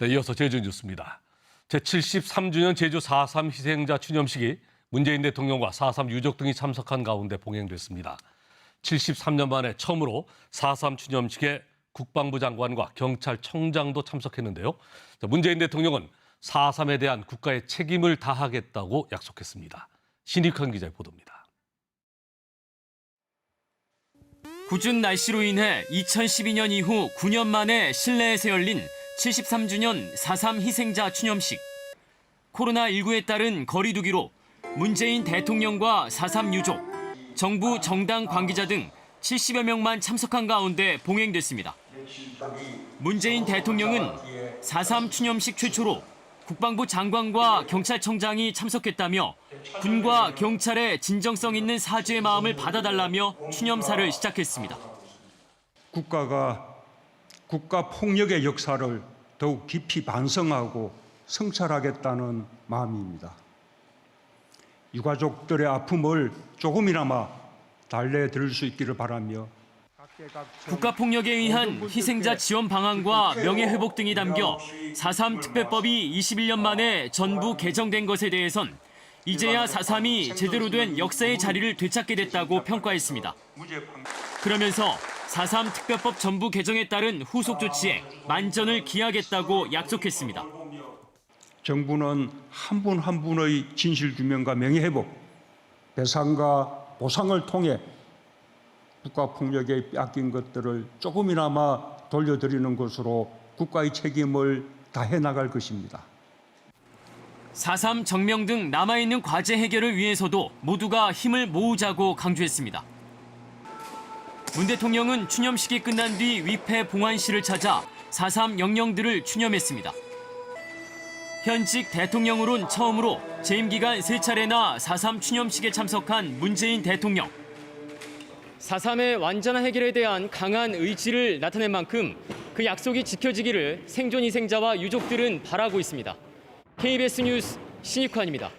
네, 이어서 제주 뉴스입니다. 제73주년 제주 4.3 희생자 추념식이 문재인 대통령과 4.3 유족 등이 참석한 가운데 봉행됐습니다. 73년 만에 처음으로 4.3 추념식에 국방부 장관과 경찰청장도 참석했는데요. 자, 문재인 대통령은 4.3에 대한 국가의 책임을 다하겠다고 약속했습니다. 신익환 기자의 보도입니다. 궂은 날씨로 인해 2012년 이후 9년 만에 실내에서 열린 73주년 4.3 희생자 추념식. 코로나19에 따른 거리두기로 문재인 대통령과 4.3 유족, 정부 정당 관계자 등 70여 명만 참석한 가운데 봉행됐습니다. 문재인 대통령은 4.3 추념식 최초로 국방부 장관과 경찰청장이 참석했다며 군과 경찰의 진정성 있는 사죄의 마음을 받아달라며 추념사를 시작했습니다. 국가가 국가 폭력의 역사를 더욱 깊이 반성하고 성찰하겠다는 마음입니다. 유가족들의 아픔을 조금이나마 달래드릴 수 있기를 바라며 국가폭력에 의한 희생자 지원 방안과 명예회복 등이 담겨 4.3 특별법이 21년 만에 전부 개정된 것에 대해선 이제야 4.3이 제대로 된 역사의 자리를 되찾게 됐다고 평가했습니다. 그러면서 4.3 특별법 전부 개정에 따른 후속 조치에 만전을 기하겠다고 약속했습니다. 정부는 한 분한 분의 진실 규명과 명예 회복, 배상과 보상을 통해 국가 폭력에 뺏긴 것들을 조금이나마 돌려드리는 것으로 국가의 책임을 다해 나갈 것입니다. 4.3 정명 등 남아있는 과제 해결을 위해서도 모두가 힘을 모으자고 강조했습니다. 문 대통령은 추념식이 끝난 뒤 위패 봉안시를 찾아 4.3 영령들을 추념했습니다. 현직 대통령으론 처음으로 재임 기간 세 차례나 4.3 추념식에 참석한 문재인 대통령. 4.3의 완전한 해결에 대한 강한 의지를 나타낸 만큼 그 약속이 지켜지기를 생존 희생자와 유족들은 바라고 있습니다. KBS 뉴스 신익환입니다.